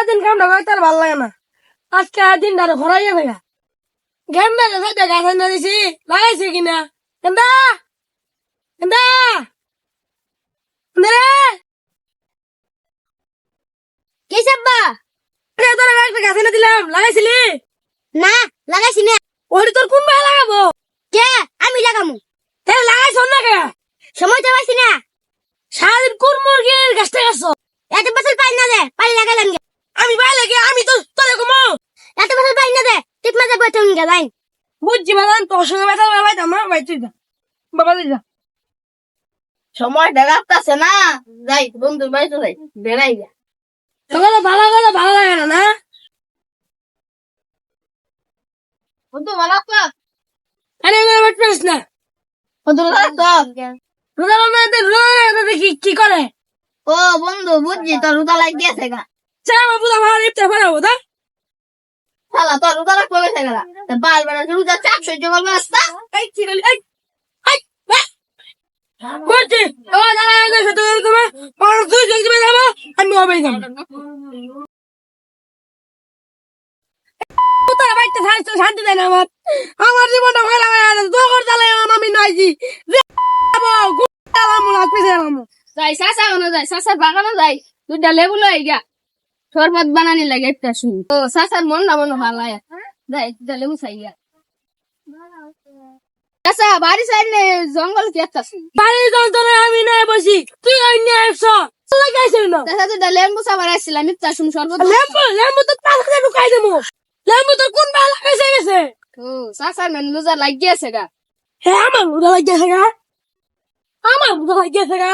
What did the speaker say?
সারাদিন কামটা আর ভালো লাগে না। আজকে দিন ধরে ঘোরাই যাবে গা গেম না সাইডে গাছ না দিছি লাগাইছি কিনা। কেন্দা কেন্দা রে কি সাব্বা তোর একটা গাছ এনে দিলাম লাগাইছিলি? না লাগাইছি না? ওটি তোর কোন ভাই লাগাবো? কে? আমি লাগামু। লাগাইছ না কে? সময় তো পাইছি না? সারাদিন কোন মুরগির গাছটা গাছ এত বছর পাই না পাই লাগালাম আমি ভাই লাগে আমি তো তোরে কমো। এত বছর পাই না দে ঠিক মাঝে বইতে গে যাই বুঝছি বাদান তোর সঙ্গে ব্যথা ভাই দাম ভাই তুই যা। বাবা তুই যা। সময় দেখাচ্ছে না যাই বন্ধুর বাড়িতে যাই বেড়াই যা। তোকে তো ভালো করে ভালো লাগে না না? বন্ধু ভালো আছো? আরে এগুলো বাট পারিস না। বন্ধু ভালো আছো? রোজা রমজান রোজা কি কি করে। ও বন্ধু বুঝছি তোর রুদা লাগিয়েছে গা। চা আমার পুরা ভালো লিপতে পারাবো তা শালা তোর রুদা লাগবে গেছে গা বার বার চাপ সহ্য করবে রাস্তা? এই চিরলি এই এই বুঝছি ও দাদা এনে সাথে তোমার পাঁচ দুই জলদি বের হব আমি হবে যাব তোর বাইতে শান্তি শান্তি দেয় না আমার। আমার জীবনটা ভালো হয়ে যাব যাই সাসা যাই সাসার বাগানো যাই দুইটা লেবু লই গা শরবত বানানি লাগে একটা শুনি। ও সাসার মন না মনে ভালো যাই চাই গা চাচা বাড়ি সাইডে জঙ্গল কি একটা বাড়ির যন্ত্রণা আমি নাই বসি তুই ওই নিয়ে আসছ লাগাইছিল না? চাচা দুইটা লেবু চাবার আসছিলাম একটা শুনি শরবত লেম্বু লেম্বু তো হাজার ঢুকাই দেবো। লেম্বু তো কোন বেলা লাগাইছে গেছে? ও সাসার মেন লুজা লাগিয়েছে গা। হ্যাঁ আমার মুদা লাগিয়েছে গা? আমার মুদা লাগিয়েছে গা?